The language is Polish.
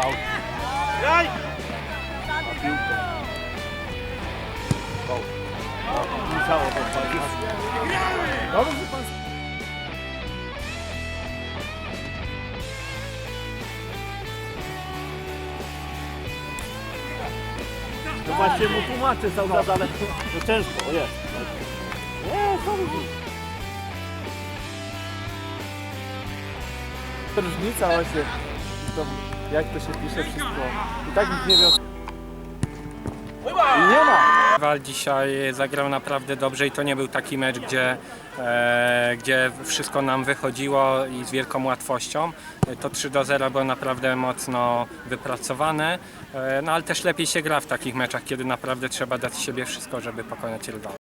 Faul. Graj! Ma piłkę. Faul. Musiało to wchodzić. Dobrze, że pan... To właśnie mu tłumaczę cały czas, ale to ciężko, o jest. Nie, co mówisz? Różnica właśnie. To jak to się pisze wszystko. I tak nie wie. I nie ma! Wal dzisiaj zagrał naprawdę dobrze i to nie był taki mecz, gdzie, e, gdzie wszystko nam wychodziło i z wielką łatwością. To 3 do 0 było naprawdę mocno wypracowane, e, no ale też lepiej się gra w takich meczach, kiedy naprawdę trzeba dać z siebie wszystko, żeby pokonać rywala.